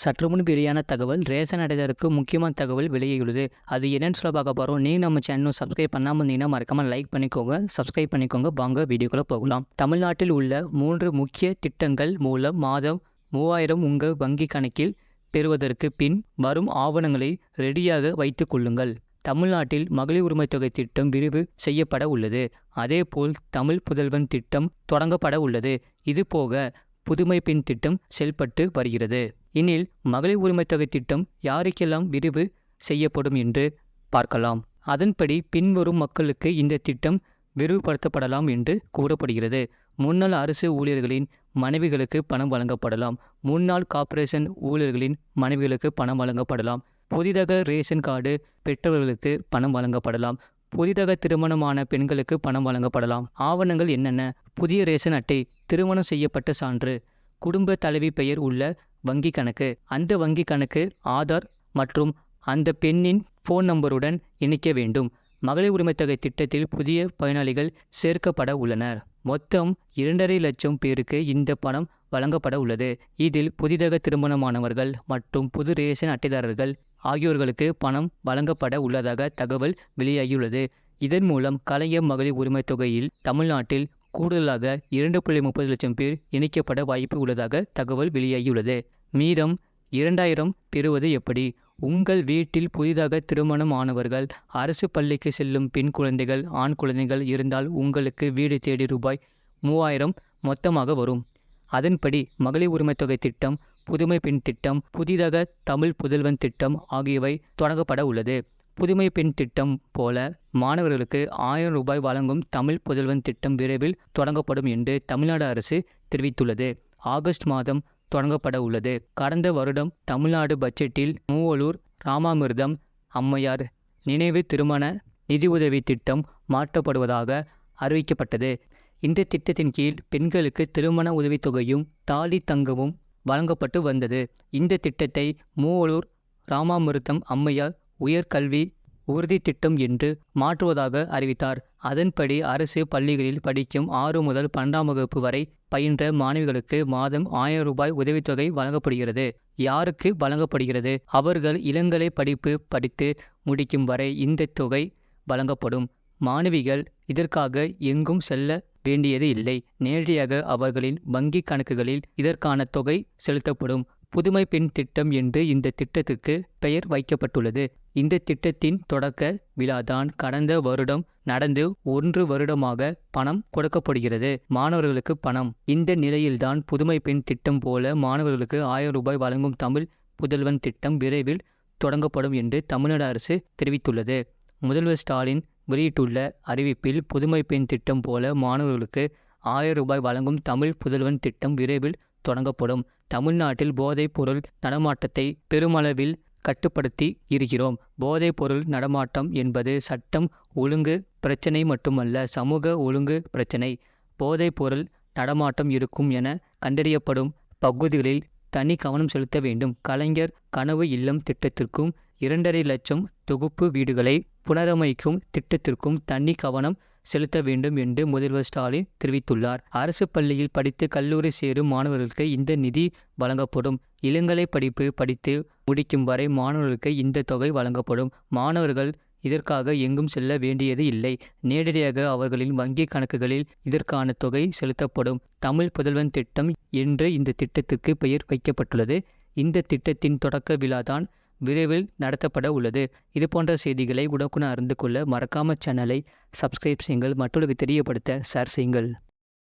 சற்று முன் வெளியான தகவல் ரேஷன் அடைதலுக்கு முக்கியமான தகவல் வெளியாகியுள்ளது அது என்னன்னு சொல்ல பார்க்க போகிறோம் நீ நம்ம சேனலும் சப்ஸ்கிரைப் பண்ணாமல் இருந்தீங்கன்னா மறக்காமல் லைக் பண்ணிக்கோங்க. சப்ஸ்கிரைப் பண்ணிக்கோங்க. வாங்க வீடியோக்குள்ளே போகலாம். தமிழ்நாட்டில் உள்ள மூன்று முக்கிய திட்டங்கள் மூலம் மாதம் மூவாயிரம் உங்கள் வங்கி கணக்கில் பெறுவதற்கு பின் வரும் ஆவணங்களை ரெடியாக வைத்துக் கொள்ளுங்கள். தமிழ்நாட்டில் மகளிர் உரிமைத் தொகை திட்டம் விரிவு செய்யப்பட உள்ளது. அதேபோல் தமிழ் புதல்வன் திட்டம் தொடங்கப்பட உள்ளது. இதுபோக புதுமை பெண் திட்டம் செயல்பட்டு வருகிறது. இனில் மகளிர் உரிமை தொகை திட்டம் யாருக்கெல்லாம் விரிவு செய்யப்படும் என்று பார்க்கலாம். அதன்படி பின்வரும் மக்களுக்கு இந்த திட்டம் விரிவுபடுத்தப்படலாம் என்று கூறப்படுகிறது. முன்னாள் அரசு ஊழியர்களின் மனைவிகளுக்கு பணம் வழங்கப்படலாம். முன்னாள் கார்ப்பரேஷன் ஊழியர்களின் மனைவிகளுக்கு பணம் வழங்கப்படலாம். புதிதாக ரேஷன் கார்டு பெற்றவர்களுக்கு பணம் வழங்கப்படலாம். புதிதாக திருமணமான பெண்களுக்கு பணம் வழங்கப்படலாம். ஆவணங்கள் என்னென்ன? புதிய ரேஷன் அட்டை திருமணம் செய்யப்பட்ட சான்று. குடும்ப தலைவி பெயர் உள்ள வங்கி கணக்கு. அந்த வங்கி கணக்கு ஆதார் மற்றும் அந்த பெண்ணின் ஃபோன் நம்பருடன் இணைக்க வேண்டும். மகளிர் உரிமைத்தொகை திட்டத்தில் புதிய பயனாளிகள் சேர்க்கப்பட உள்ளனர். மொத்தம் இரண்டரை லட்சம் பேருக்கு இந்த பணம் வழங்கப்பட உள்ளது. இதில் புதிதாக திருமணமானவர்கள் மற்றும் புது ரேஷன் அட்டைதாரர்கள் ஆகியோர்களுக்கு பணம் வழங்கப்பட உள்ளதாக தகவல் வெளியாகியுள்ளது. இதன் மூலம் கலைஞர் மகளிர் உரிமைத் தொகையில் தமிழ்நாட்டில் கூடுதலாக இரண்டு புள்ளி முப்பது லட்சம் பேர் இணைக்கப்பட வாய்ப்பு உள்ளதாக தகவல் வெளியாகியுள்ளது. மீதம் இரண்டாயிரம் பெறுவது எப்படி? உங்கள் வீட்டில் புதிதாக திருமணம் ஆனவர்கள் அரசு பள்ளிக்கு செல்லும் பெண் குழந்தைகள் ஆண் குழந்தைகள் இருந்தால் உங்களுக்கு வீடு தேடி ரூபாய் மூவாயிரம் மொத்தமாக வரும். அதன்படி மகளிர் உரிமை தொகை திட்டம் புதுமை பெண் திட்டம் புதிதாக தமிழ் புதல்வன் திட்டம் ஆகியவை தொடங்கப்பட உள்ளது. புதுமை பெண் திட்டம் போல மாணவர்களுக்கு ஆயிரம் ரூபாய் வழங்கும் தமிழ் புதல்வன் திட்டம் விரைவில் தொடங்கப்படும் என்று தமிழ்நாடு அரசு தெரிவித்துள்ளது. ஆகஸ்ட் மாதம் தொடங்கப்பட உள்ளது. கடந்த வருடம் தமிழ்நாடு பட்ஜெட்டில் மூவலூர் ராமாமிர்தம் அம்மையார் நினைவு திருமண நிதியுதவி திட்டம் மாற்றப்படுவதாக அறிவிக்கப்பட்டது. இந்த திட்டத்தின் கீழ் பெண்களுக்கு திருமண உதவித்தொகையும் தாலி தங்கமும் வழங்கப்பட்டு வந்தது. இந்த திட்டத்தை மூவலூர் ராமாமிருத்தம் அம்மையார் உயர்கல்வி உறுதி திட்டம் என்று மாற்றுவதாக அறிவித்தார். அதன்படி அரசு பள்ளிகளில் படிக்கும் ஆறு முதல் பன்னெண்டாம் வகுப்பு வரை பயின்ற மாணவிகளுக்கு மாதம் ஆயிரம் ரூபாய் உதவித்தொகை வழங்கப்படுகிறது. யாருக்கு வழங்கப்படுகிறது? அவர்கள் இளங்கலை படிப்பு படித்து முடிக்கும் வரை இந்த தொகை வழங்கப்படும். மாணவிகள் இதற்காக எங்கும் செல்ல வேண்டியது இல்லை. நேரடியாக அவர்களின் வங்கிக் கணக்குகளில் இதற்கான தொகை செலுத்தப்படும். புதுமை பெண் திட்டம் என்று இந்த திட்டத்துக்கு பெயர் வைக்கப்பட்டுள்ளது. இந்த திட்டத்தின் தொடக்க விழாதான் கடந்த வருடம் நடந்து ஒன்று வருடமாக பணம் கொடுக்கப்படுகிறது. மாணவர்களுக்கு பணம். இந்த நிலையில்தான் புதுமை பெண் திட்டம் போல மாணவர்களுக்கு ஆயிரம் ரூபாய் வழங்கும் தமிழ் புதல்வன் திட்டம் விரைவில் தொடங்கப்படும் என்று தமிழ்நாடு அரசு தெரிவித்துள்ளது. முதல்வர் ஸ்டாலின் வெளியிட்டுள்ள அறிவிப்பில் புதுமை பெண் திட்டம் போல மாணவர்களுக்கு ஆயிரம் ரூபாய் வழங்கும் தமிழ் புதல்வன் திட்டம் விரைவில் தொடங்கப்படும். தமிழ்நாட்டில் போதைப் பொருள் நடமாட்டத்தை பெருமளவில் கட்டுப்படுத்தி இருக்கிறோம். போதைப் பொருள் நடமாட்டம் என்பது சட்டம் ஒழுங்கு பிரச்சனை மட்டுமல்ல சமூக ஒழுங்கு பிரச்சனை. போதைப் பொருள் நடமாட்டம் இருக்கும் என கண்டறியப்படும் பகுதிகளில் தனி கவனம் செலுத்த வேண்டும். கலைஞர் கனவு இல்லம் திட்டத்திற்கும் இரண்டரை லட்சம் தொகுப்பு வீடுகளை புனரமைக்கும் திட்டத்திற்கும் தனி கவனம் செலுத்த வேண்டும் என்று முதல்வர் ஸ்டாலின் தெரிவித்துள்ளார். அரசு பள்ளியில் படித்து கல்லூரி சேரும் மாணவர்களுக்கு இந்த நிதி வழங்கப்படும். இளங்கலை படிப்பு படித்து முடிக்கும் வரை மாணவர்களுக்கு இந்த தொகை வழங்கப்படும். மாணவர்கள் இதற்காக எங்கும் செல்ல வேண்டியது இல்லை. நேரடியாக அவர்களின் வங்கி கணக்குகளில் இதற்கான தொகை செலுத்தப்படும். தமிழ் புதல்வன் திட்டம் என்று இந்த திட்டத்திற்கு பெயர் வைக்கப்பட்டுள்ளது. இந்த திட்டத்தின் தொடக்க விழாதான் விரைவில் நடத்தப்பட உள்ளது. இது போன்ற செய்திகளை உடனுக்குடன் அறிந்து கொள்ள மறக்காம சேனலை சப்ஸ்கிரைப் செய்யுங்கள். மற்றவர்களுக்கு தெரியப்படுத்த ஷேர் செய்யுங்கள்.